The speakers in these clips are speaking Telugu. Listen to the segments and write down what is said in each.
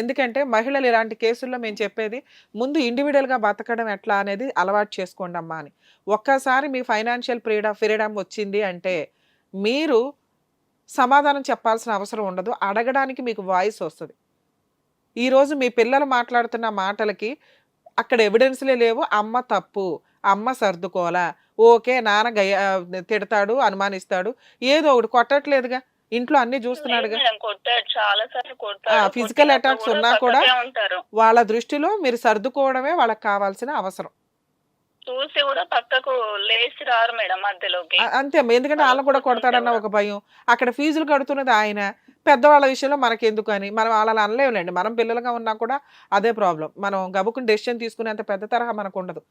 ఎందుకంటే మహిళలు ఇలాంటి కేసుల్లో మేము చెప్పేది ముందు ఇండివిజువల్గా బతకడం ఎట్లా అనేది అలవాటు చేసుకోండి అమ్మా అని. ఒక్కసారి మీ ఫైనాన్షియల్ ఫ్రీడమ్ ఫ్రీడమ్ వచ్చింది అంటే మీరు సమాధానం చెప్పాల్సిన అవసరం ఉండదు. అడగడానికి మీకు వాయిస్ వస్తుంది. ఈరోజు మీ పిల్లలు మాట్లాడుతున్న మాటలకి అక్కడ ఎవిడెన్స్లే లేవు. అమ్మ తప్పు. అమ్మ సర్దుకోలా ఓకే నాన్న గయ తిడతాడు అనుమానిస్తాడు. ఏదో ఒకటి కొట్టట్లేదుగా. ఇంట్లో అన్ని చూస్తున్నాడుగా. కొట్టాడు చాలా సార్లు కొట్టాడు. కొట్టినప్పుడు attacks ఉన్నా కూడా వాళ్ళ దృష్టిలో మీరు సర్దుకోవడమే వాళ్ళకి కావాల్సిన అవసరం. చూసి కూడా పక్కకు లేచి రారు మేడం మధ్యలోకి. అంతే. ఎందుకంటే వాళ్ళని కూడా కొడతాడన్న ఒక భయం. అక్కడ ఫీజులు కడుతున్నది ఆయన. పెద్దవాళ్ళ విషయంలో మనకి ఎందుకు అని మనం వాళ్ళని అనలేములేండి. మనం పిల్లలుగా ఉన్నా కూడా అదే ప్రాబ్లం. మనం గబుకుని డెసిషన్ తీసుకునేంత పెద్ద తరహా మనకు ఉండదు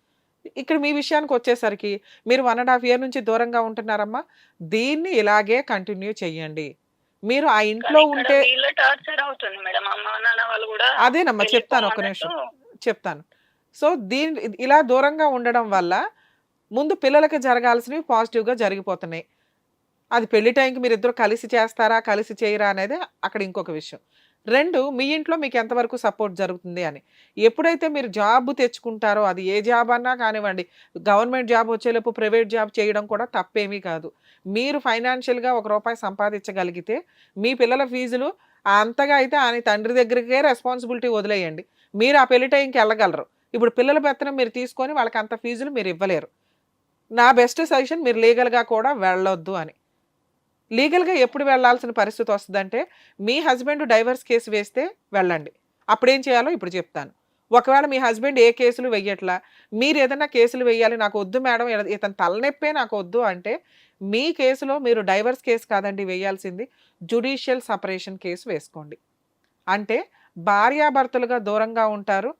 ఇక్కడ మీ విషయానికి వచ్చేసరికి మీరు వన్ అండ్ హాఫ్ ఇయర్ నుంచి దూరంగా ఉంటున్నారమ్మా. దీన్ని ఇలాగే కంటిన్యూ చెయ్యండి. మీరు ఆ ఇంట్లో ఉంటే అదేనమ్మా చెప్తాను ఒక నిమిషం. చెప్తాను. సో దీని ఇలా దూరంగా ఉండడం వల్ల ముందు పిల్లలకి జరగాల్సినవి పాజిటివ్గా జరిగిపోతున్నాయి. అది పెళ్ళి టైంకి మీరు ఇద్దరు కలిసి చేస్తారా కలిసి చేయరా అనేది అక్కడ ఇంకొక విషయం. రెండు మీ ఇంట్లో మీకు ఎంతవరకు సపోర్ట్ జరుగుతుంది అని. ఎప్పుడైతే మీరు జాబ్ తెచ్చుకుంటారో అది ఏ జాబ్ అన్నా కానివ్వండి గవర్నమెంట్ జాబ్ వచ్చేలోపు ప్రైవేట్ జాబ్ చేయడం కూడా తప్పేమీ కాదు. మీరు ఫైనాన్షియల్గా ఒక రూపాయి సంపాదించగలిగితే మీ పిల్లల ఫీజులు అంతగా అయితే ఆయన తండ్రి దగ్గరికే రెస్పాన్సిబిలిటీ వదిలేయండి. మీరు ఆ పెళ్ళి టైంకి వెళ్ళగలరు. ఇప్పుడు పిల్లల పెత్తనం మీరు తీసుకొని వాళ్ళకి అంత ఫీజులు మీరు ఇవ్వలేరు. నా బెస్ట్ సజెషన్ మీరు లీగల్గా కూడా వెళ్ళొద్దు అని. లీగల్గా ఎప్పుడు వెళ్ళాల్సిన పరిస్థితి వస్తుందంటే మీ హస్బెండ్ డైవర్స్ కేసు వేస్తే వెళ్ళండి. అప్పుడేం చేయాలో ఇప్పుడు చెప్తాను. ఒకవేళ మీ హస్బెండ్ ఏ కేసులు వెయ్యట్లా మీరు ఏదైనా కేసులు వెయ్యాలి నాకు వద్దు మేడం ఇతను తలనొప్పే నాకు వద్దు అంటే మీ కేసులో మీరు డైవర్స్ కేసు కాదండి వేయాల్సింది జుడిషియల్ సపరేషన్ కేసు వేసుకోండి. అంటే భార్యాభర్తలుగా దూరంగా ఉంటారు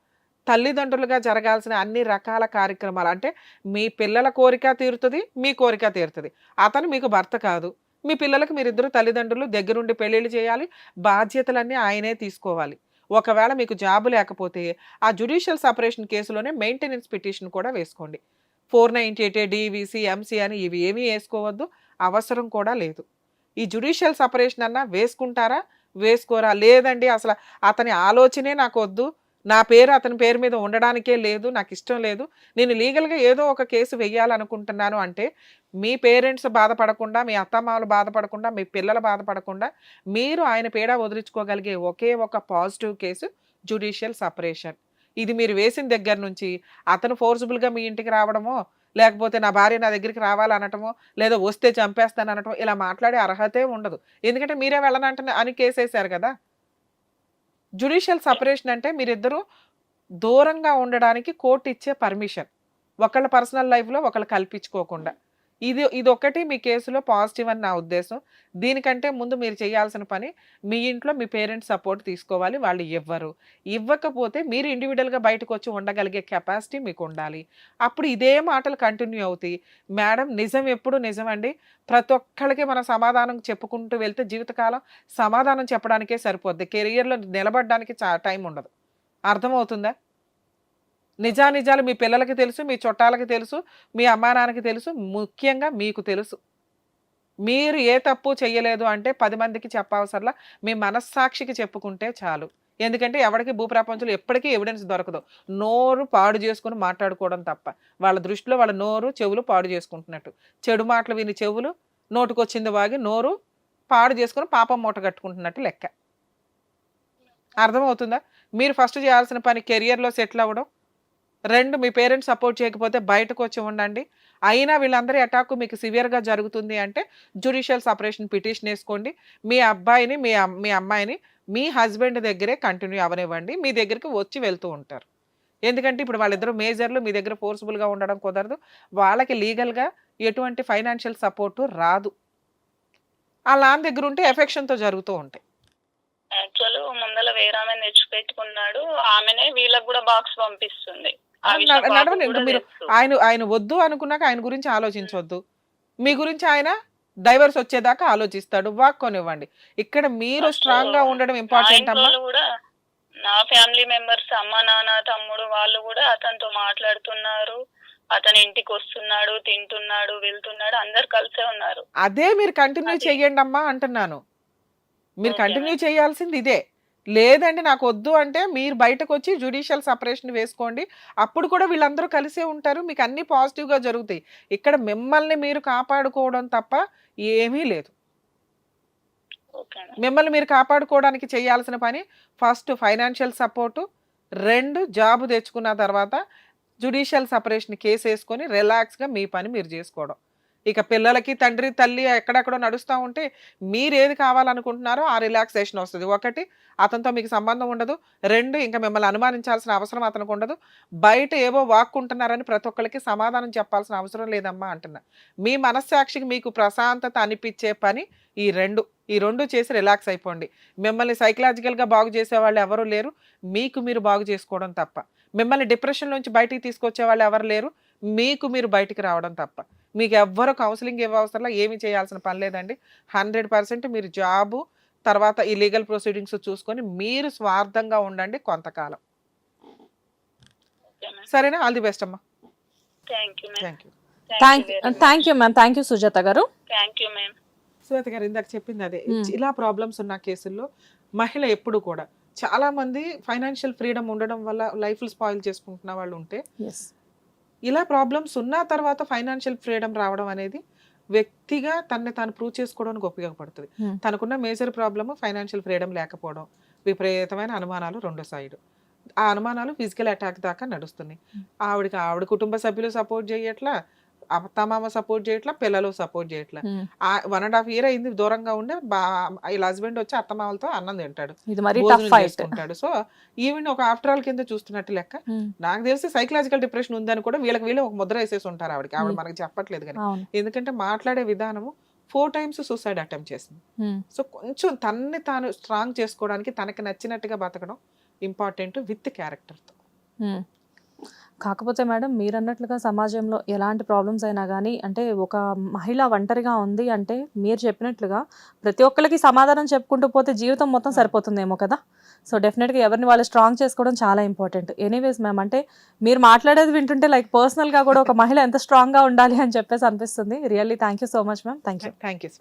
తల్లిదండ్రులుగా జరగాల్సిన అన్ని రకాల కార్యక్రమాలు అంటే మీ పిల్లల కోరిక తీరుతుంది మీ కోరిక తీరుతుంది. అతను మీకు భర్త కాదు. మీ పిల్లలకు మీరిద్దరు తల్లిదండ్రులు దగ్గరుండి పెళ్ళిళ్ళు చేయాలి బాధ్యతలన్నీ ఆయనే తీసుకోవాలి. ఒకవేళ మీకు జాబు లేకపోతే ఆ జుడిషియల్ సపరేషన్ కేసులోనే మెయింటెనెన్స్ పిటిషన్ కూడా వేసుకోండి. Four ninety eight DVC MC అని ఇవి ఏమీ వేసుకోవద్దు అవసరం కూడా లేదు. ఈ జుడిషియల్ సపరేషన్ అన్నా వేసుకుంటారా? వేసుకోరా? లేదండి అసలు అతని ఆలోచనే నాకు వద్దు నా పేరు అతని పేరు మీద ఉండడానికే లేదు నాకు ఇష్టం లేదు. నేను లీగల్గా ఏదో ఒక కేసు వెయ్యాలనుకుంటున్నాను అంటే మీ పేరెంట్స్ బాధపడకుండా మీ అత్తమామలు బాధపడకుండా మీ పిల్లలు బాధపడకుండా మీరు ఆయన పీడ వదిలించుకోగలిగే ఒకే ఒక పాజిటివ్ కేసు జుడిషియల్ సపరేషన్. ఇది మీరు వేసిన దగ్గర నుంచి అతను ఫోర్సిబుల్గా మీ ఇంటికి రావడమో లేకపోతే నా భార్య నా దగ్గరికి రావాలనటమో లేదా వస్తే చంపేస్తాను అనటమో ఇలా మాట్లాడే అర్హతే ఉండదు. ఎందుకంటే మీరే వెళ్ళనంటే అని కేసేశారు కదా. జుడిషియల్ సపరేషన్ అంటే మీరిద్దరూ దూరంగా ఉండడానికి కోర్టు ఇచ్చే పర్మిషన్. ఒకళ్ళ పర్సనల్ లైఫ్లో ఒకళ్ళు కల్పించుకోకుండా. ఇది ఇది ఒకటి మీ కేసులో పాజిటివ్ అని నా ఉద్దేశం. దీనికంటే ముందు మీరు చేయాల్సిన పని మీ ఇంట్లో మీ పేరెంట్స్ సపోర్ట్ తీసుకోవాలి వాళ్ళు ఇవ్వరు. ఇవ్వకపోతే మీరు ఇండివిజువల్గా బయటకు వచ్చి ఉండగలిగే కెపాసిటీ మీకు ఉండాలి అప్పుడు ఇదే మాటలు కంటిన్యూ అవుతాయి. మేడం నిజం ఎప్పుడు నిజం అండి? ప్రతి ఒక్కళ్ళకి మనం సమాధానం చెప్పుకుంటూ వెళ్తే జీవితకాలం సమాధానం చెప్పడానికే సరిపోద్ది. కెరియర్లో నిలబడడానికి చా టైం ఉండదు. అర్థమవుతుందా? నిజానిజాలు మీ పిల్లలకి తెలుసు మీ చుట్టాలకి తెలుసు మీ అమ్మా నాన్నకి తెలుసు ముఖ్యంగా మీకు తెలుసు. మీరు ఏ తప్పు చెయ్యలేదు అంటే పది మందికి చెప్పవసరలా మీ మనస్సాక్షికి చెప్పుకుంటే చాలు. ఎందుకంటే ఎవరికి భూప్రపంచంలో ఎప్పటికీ ఎవిడెన్స్ దొరకదు. నోరు పాడు చేసుకుని మాట్లాడుకోవడం తప్ప. వాళ్ళ దృష్టిలో వాళ్ళ నోరు చెవులు పాడు చేసుకుంటున్నట్టు. చెడు మాటలు విని చెవులు నోటుకొచ్చింది వాగి నోరు పాడు చేసుకుని పాపం మూట కట్టుకుంటున్నట్టు లెక్క. అర్థమవుతుందా? మీరు ఫస్ట్ చేయాల్సిన పని కెరియర్లో సెటిల్ అవ్వడం రెండు మీ పేరెంట్స్ సపోర్ట్ చేయకపోతే బయటకు వచ్చి ఉండండి. అయినా వీళ్ళందరి అటాక్ మీకు సివియర్గా జరుగుతుంది అంటే జుడిషియల్ సపరేషన్ పిటిషన్ వేసుకోండి. మీ అబ్బాయిని మీ మీ అమ్మాయిని మీ హస్బెండ్ దగ్గరే కంటిన్యూ అవనివ్వండి. మీ దగ్గరికి వచ్చి వెళ్తూ ఉంటారు. ఎందుకంటే ఇప్పుడు వాళ్ళిద్దరు మేజర్లు మీ దగ్గర ఫోర్స్ఫుల్గా ఉండడం కుదరదు. వాళ్ళకి లీగల్గా ఎటువంటి ఫైనాన్షియల్ సపోర్టు రాదు. ఆ లాన్ దగ్గర ఉంటే ఎఫెక్షన్తో జరుగుతూ ఉంటాయి. యాక్చువల్ ముందల వేరే ఆమె తెచ్చిపెట్టుకున్నాడు. ఆమెనే వీళ్ళకి కూడా బాక్స్ పంపిస్తుంది. మీరు. ఆయన ఆయన వద్దు అనుకున్నాక ఆయన గురించి ఆలోచించవద్దు మీ గురించి ఆయన డైవర్స్ వచ్చేదాకా ఆలోచిస్తాడు. వాక్కొనివ్వండి. ఇక్కడ మీరు స్ట్రాంగ్గా ఉండడం ఇంపార్టెంట్ అమ్మా. నా ఫ్యామిలీ మెంబర్స్ అమ్మ నాన్న తమ్ముడు వాళ్ళు కూడా అతనితో మాట్లాడుతున్నారు. అతని ఇంటికి వస్తున్నాడు తింటున్నాడు వెళ్తున్నాడు. అందరు కలిసే ఉన్నారు. అదే మీరు కంటిన్యూ. చెయ్యండి అమ్మా అంటున్నాను. మీరు కంటిన్యూ చేయాల్సింది ఇదే. లేదండి నాకు వద్దు అంటే మీరు బయటకు వచ్చి జ్యుడిషియల్ సపరేషన్ వేసుకోండి. అప్పుడు కూడా వీళ్ళందరూ కలిసే ఉంటారు. మీకు అన్ని పాజిటివ్గా జరుగుతాయి. ఇక్కడ మిమ్మల్ని మీరు కాపాడుకోవడం తప్ప ఏమీ లేదు. మిమ్మల్ని మీరు కాపాడుకోవడానికి చేయాల్సిన పని ఫస్ట్ ఫైనాన్షియల్ సపోర్టు రెండు జాబ్ తెచ్చుకున్న తర్వాత జుడిషియల్ సపరేషన్ కేసు వేసుకొని రిలాక్స్గా మీ పని మీరు చేసుకోవడం. ఇక పిల్లలకి తండ్రి తల్లి ఎక్కడెక్కడో నడుస్తూ ఉంటే మీరు ఏది కావాలనుకుంటున్నారో ఆ రిలాక్సేషన్ వస్తుంది. ఒకటి అతనితో మీకు సంబంధం ఉండదు. రెండు ఇంకా మిమ్మల్ని అనుమానించాల్సిన అవసరం అతనికి ఉండదు. బయట ఏవో వాక్కుంటున్నారని ప్రతి ఒక్కరికి సమాధానం చెప్పాల్సిన అవసరం లేదమ్మా అంటున్నా. మీ మనస్సాక్షికి మీకు ప్రశాంతత అనిపించే పని ఈ రెండు. ఈ రెండు చేసి రిలాక్స్ అయిపోండి. మిమ్మల్ని సైకలాజికల్గా బాగు చేసే వాళ్ళు ఎవరు లేరు. మీకు మీరు బాగు చేసుకోవడం తప్ప. మిమ్మల్ని డిప్రెషన్ నుంచి బయటికి తీసుకొచ్చే వాళ్ళు ఎవరు లేరు. మీకు మీరు బయటికి రావడం తప్ప. మీకు ఎవ్వరు కౌన్సిలింగ్ ఇవ్వవసరంలో ఏమి చేయాల్సిన పని లేదండి. హండ్రెడ్ పర్సెంట్ మీరు జాబు తర్వాత ఈ లీగల్ ప్రొసీడింగ్స్ చూసుకొని మీరు స్వార్థంగా ఉండండి కొంతకాలం. సరేనా? ఆల్ ది బెస్ట్ అమ్మా. Thank you thank you thank thank you ma'am. Thank you Sujatha గారు. థ్యాంక్ యూ మ్యామ్ శ్వేత గారు ఇందాక చెప్పింది అదే. ఇలా ప్రాబ్లమ్స్ ఉన్న కేసుల్లో మహిళ ఎప్పుడు కూడా చాలా మంది ఫైనాన్షియల్ ఫ్రీడమ్ ఉండడం వల్ల లైఫ్ స్పాయిల్ చేసుకుంటున్న వాళ్ళు ఉంటే ఇలా ప్రాబ్లమ్స్ ఉన్న తర్వాత ఫైనాన్షియల్ ఫ్రీడమ్ రావడం అనేది వ్యక్తిగా తనని తాను ప్రూవ్ చేసుకోవడానికి ఉపయోగపడుతుంది. తనకున్న మేజర్ ప్రాబ్లమ్ ఫైనాన్షియల్ ఫ్రీడమ్ లేకపోవడం విపరీతమైన అనుమానాలు రెండు సైడ్ ఆ అనుమానాలు ఫిజికల్ అటాక్ దాకా నడుస్తున్నాయి. ఆవిడకి ఆవిడ కుటుంబ సభ్యులు సపోర్ట్ చేయట్లా అత్తమామ సపోర్ట్ చేయట్లా పిల్లలు సపోర్ట్ చేయట్లా. వన్ అండ్ హాఫ్ ఇయర్ అయింది దూరంగా ఉండే బా వీళ్ళ హస్బెండ్ వచ్చి అత్తమామలతో అన్నం తింటాడు. చేసుకుంటాడు. సో ఈవెన్ ఒక ఆఫ్టర్ ఆల్ కింద చూస్తున్నట్టు లెక్క. నాకు తెలిసి సైకలాజికల్ డిప్రెషన్ ఉందని కూడా వీళ్ళకి వీళ్ళు ఒక ముద్ర వేసేసి ఉంటారు ఆవిడకి. ఆవిడ. మనకి చెప్పట్లేదు కానీ. ఎందుకంటే మాట్లాడే విధానము ఫోర్ టైమ్స్ సూసైడ్ అటెంప్ట్ చేసింది. సో కొంచెం తన్ని తాను స్ట్రాంగ్ చేసుకోవడానికి తనకి నచ్చినట్టుగా బతకడం ఇంపార్టెంట్ విత్ క్యారెక్టర్తో. కాకపోతే మేడం మీరు అన్నట్లుగా సమాజంలో ఎలాంటి ప్రాబ్లమ్స్ అయినా కానీ అంటే ఒక మహిళ ఒంటరిగా ఉంది అంటే మీరు చెప్పినట్లుగా ప్రతి ఒక్కరికి సమాధానం చెప్పుకుంటూ పోతే జీవితం మొత్తం సరిపోతుందేమో కదా? సో డెఫినెట్గా ఎవరిని వాళ్ళు స్ట్రాంగ్ చేసుకోవడం చాలా ఇంపార్టెంట్. ఎనీవేస్ మ్యామ్ అంటే మీరు మాట్లాడేది వింటుంటే లైక్ పర్సనల్గా కూడా ఒక మహిళ ఎంత స్ట్రాంగ్గా ఉండాలి అని చెప్పేసి అనిపిస్తుంది. Really thank you so much ma'am. Thank you. Thank you